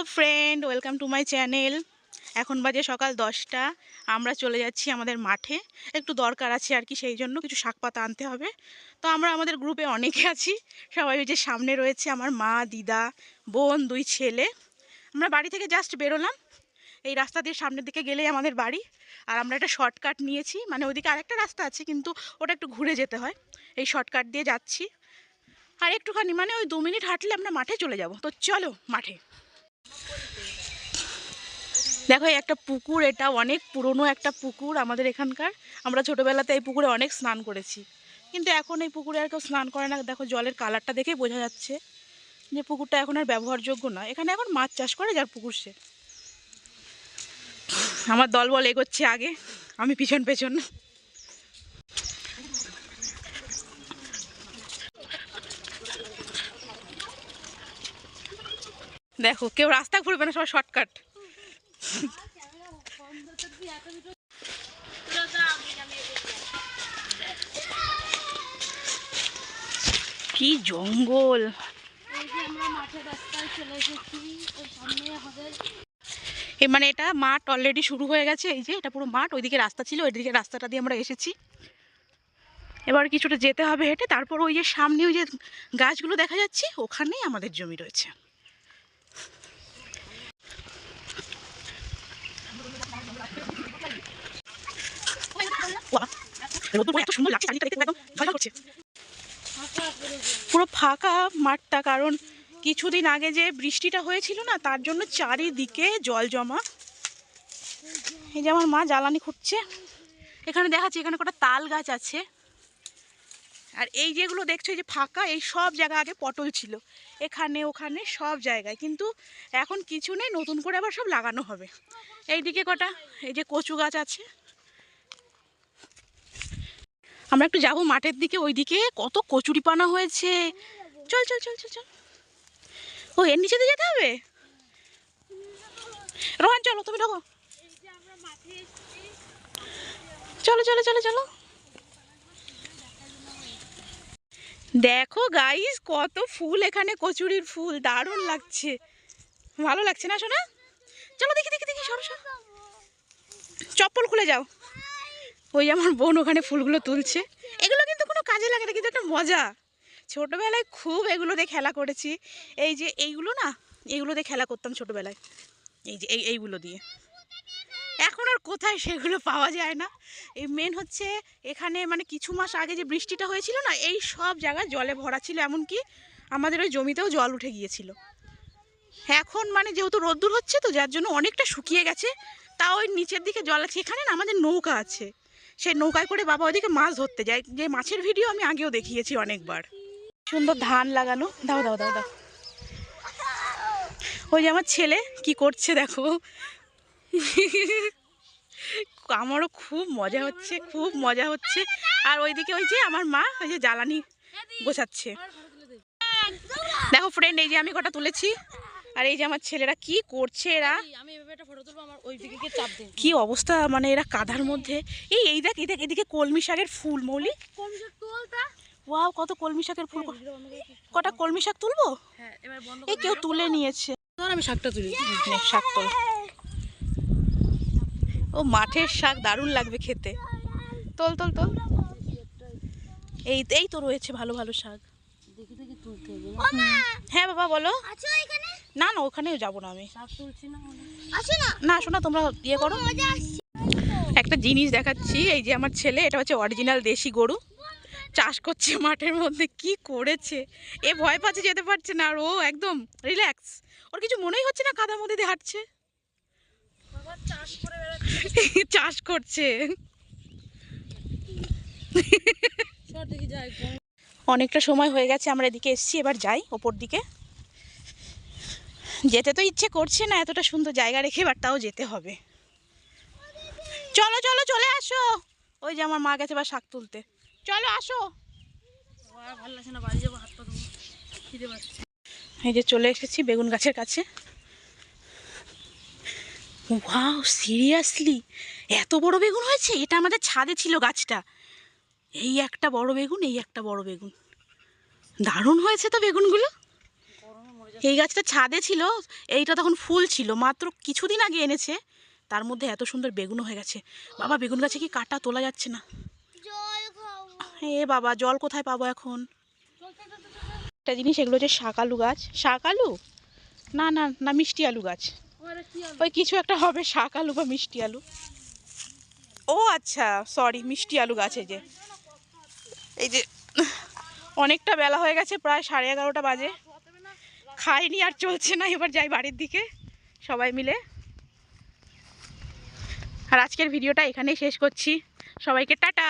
Hello friend, welcome to my channel. এখন বাজে সকাল দশটা, আমরা চলে যাচ্ছি আমাদের মাঠে। একটু দরকার আছে আর কি, সেই জন্য কিছু শাক পাতা আনতে হবে। তো আমরা আমাদের গ্রুপে অনেকে আছি, সবাই ওই যে সামনে রয়েছে আমার মা, দিদা, বোন, দুই ছেলে। আমরা বাড়ি থেকে জাস্ট বেরোলাম। এই রাস্তা দিয়ে সামনের দিকে গেলেই আমাদের বাড়ি। আর আমরা একটা শর্টকাট নিয়েছি মানে ওইদিকে আরেকটা রাস্তা আছে, কিন্তু ওটা একটু ঘুরে যেতে হয়। এই শর্টকাট দিয়ে যাচ্ছি। আর একটুখানি মানে ওই দু মিনিট হাঁটলে আমরা মাঠে চলে যাব। তো চলো মাঠে। দেখো একটা পুকুর, এটা অনেক পুরনো একটা পুকুর আমাদের এখানকার। আমরা ছোটোবেলাতে এই পুকুরে অনেক স্নান করেছি। কিন্তু এখন এই পুকুরে আর কেউ স্নান করে না। দেখো, জলের কালারটা দেখেই বোঝা যাচ্ছে যে পুকুরটা এখন আর ব্যবহারযোগ্য না এখানে এখন মাছ চাষ করে, যার পুকুর সে। আমার দলবল এগোচ্ছে আগে, আমি পিছন পেছন। দেখো, কেউ রাস্তা ঘুরবে না, সবাই শর্টকাট কি জঙ্গল। এ মানে এটা মাঠ অলরেডি শুরু হয়ে গেছে, এই যে এটা পুরো মাঠ, ওইদিকে রাস্তা ছিল, ওইদিকে রাস্তাটা দিয়ে আমরা এসেছি। এবার কিছুটা যেতে হবে হেঁটে, তারপর ওই যে সামনে ওই যে গাছগুলো দেখা যাচ্ছে, ওখানেই আমাদের জমি রয়েছে। পুরো। ফাঁকা মাঠটা, কারণ কিছুদিন আগে যে বৃষ্টিটা হয়েছিল না, তার জন্য চারিদিকে জল জমা। এই যে আমার মা জ্বালানি খুঁজছে এখানে দেখাচ্ছি, এখানে কটা তাল গাছ আছে। আর এই যেগুলো দেখছ যে ফাঁকা, এই সব জায়গা আগে পটল ছিল। এখানে, ওখানে, সব জায়গায়। কিন্তু এখন কিছু নেই, নতুন করে আবার সব লাগানো হবে। এইদিকে কটা, এই যে কচু গাছ আছে। আমরা একটু যাব মাঠের দিকে, ওইদিকে কত কচুরি পানা হয়েছে। চল চল চল চল চল। ও, এর নিচে দিয়ে যেতে হবে? রোহান, চলো, তুমি ঢোকো। চলো চলো চলো চলো। দেখো গাইস কত ফুল এখানে, কচুরির ফুল, দারুণ লাগছে। ভালো লাগছে না শোনা চলো, দেখি দেখি দেখি, সরো সরো। চপ্পল খুলে যাও। ওই আমার বোন ওখানে ফুলগুলো তুলছে। এগুলো কিন্তু কোনো কাজে লাগে না, কিন্তু একটা মজা। ছোটোবেলায় খুব এগুলো দিয়ে খেলা করেছি। এই যে এইগুলো না, এইগুলো দিয়ে খেলা করতাম ছোটোবেলায়। এই যে এই, এইগুলো দিয়ে। এখন আর কোথায় সেগুলো পাওয়া যায় না। এই মেন হচ্ছে এখানে মানে কিছু মাস আগে যে বৃষ্টিটা হয়েছিল না, এই সব জায়গায় জলে ভরা ছিল, এমনকি আমাদের ওই জমিতেও জল উঠে গিয়েছিল। এখন মানে যেহেতু রোদ্দুর হচ্ছে তো যার জন্য অনেকটা শুকিয়ে গেছে, তাও ওই নিচের দিকে জল আছে। এখানে না আমাদের নৌকা আছে। সেই নৌকায় করে বাবা ওইদিকে মাছ ধরতে যায়। যে মাছের ভিডিও আমি আগেও দেখিয়েছি অনেকবার। সুন্দর ধান লাগানো। দাও দাও দাও দাও। ওই যে আমার ছেলে কি করছে দেখো। আমারও খুব মজা হচ্ছে, খুব মজা হচ্ছে। আর ওইদিকে ওই যে আমার মা, ওই যে জ্বালানি গোছাচ্ছে। দেখো ফ্রেন্ড এই যে আমি কটা তুলেছি। আর এই যে আমার ছেলেরা কি করছে এরা? আমি এভাবে একটা ফটো তুলবো আমার ওই দিকে চাপ দিন কি অবস্থা মানে এরা কাদার মধ্যে? এই এই দেখ এই দেখ এদিকে কলমি শাকের ফুল মৌলি। যে তোলটা ওয়াও কত কলমি শাকের ফুল। কটা কলমি শাক তুলবো? হ্যাঁ এবার বন্ধ এই কেউ তুলে নিয়েছে। ধর আমি শাকটা তুলি। শাক তোল। ও মাঠের শাক দারুণ লাগবে খেতে। তোল তোল তোল। এই এই তো রয়েছে ভালো ভালো শাক। দেখি দেখি তুলতে হবে। হ্যাঁ বাবা বলো। আছো এখানে? না না ওখানেও যাব না আমি। না আসো না? না শোনা তোমরা ইয়ে করো। একটা জিনিস দেখাচ্ছি এই যে আমার ছেলে এটা হচ্ছে অরিজিনাল দেশি গরু। চাষ করছে মাঠের মধ্যে কি করেছে? এ ভয় পাচ্ছে যেতে পারছে না আর ও একদম রিল্যাক্স ওর কিছু মনেই হচ্ছে না কাদার মধ্যে দিয়ে হাঁটছে। চাষ করছে। সর দেখি যাই অনেকটা সময় হয়ে গেছে আমরা এদিকে এসেছি এবার যাই ওপর দিকে। যেতে তো ইচ্ছে করছে না এতটা সুন্দর জায়গা রেখে এবার তাও যেতে হবে। চলো চলো চলে আসো। ওই যে আমার মা গেছে বা শাক তুলতে। চলো আসো। ভালো লাগছে না বাড়ি যাব হাত পা খিদে পাচ্ছে। এই যে চলে এসেছি বেগুন গাছের কাছে। Wow seriously? এত বড় বেগুন হয়েছে? এটা আমাদের ছাদে ছিল গাছটা। এই একটা বড় বেগুন এই একটা বড় বেগুন। দারুণ হয়েছে তো বেগুনগুলো। এই গাছটা ছাদে ছিল এইটা তখন ফুল ছিল মাত্র কিছুদিন আগে এনেছে। তার মধ্যে এত সুন্দর বেগুনও হয়ে গেছে। বাবা বেগুন গাছে কি কাটা তোলা যাচ্ছে না? এ বাবা জল কোথায় পাবো এখন? একটা জিনিস এগুলো হচ্ছে শাক আলু গাছ। শাক আলু না না না মিষ্টি আলু গাছ। ওই কিছু একটা হবে শাক আলু বা মিষ্টি আলু। ও আচ্ছা সরি মিষ্টি আলু গাছ এই যে। এই যে অনেকটা বেলা হয়ে গেছে প্রায় সাড়ে এগারোটা বাজে। খাইনি আর চলছে না, এবার যাই বাড়ির দিকে, সবাই মিলে। আর আজকের ভিডিওটা এখানেই শেষ করছি। সবাইকে টাটা!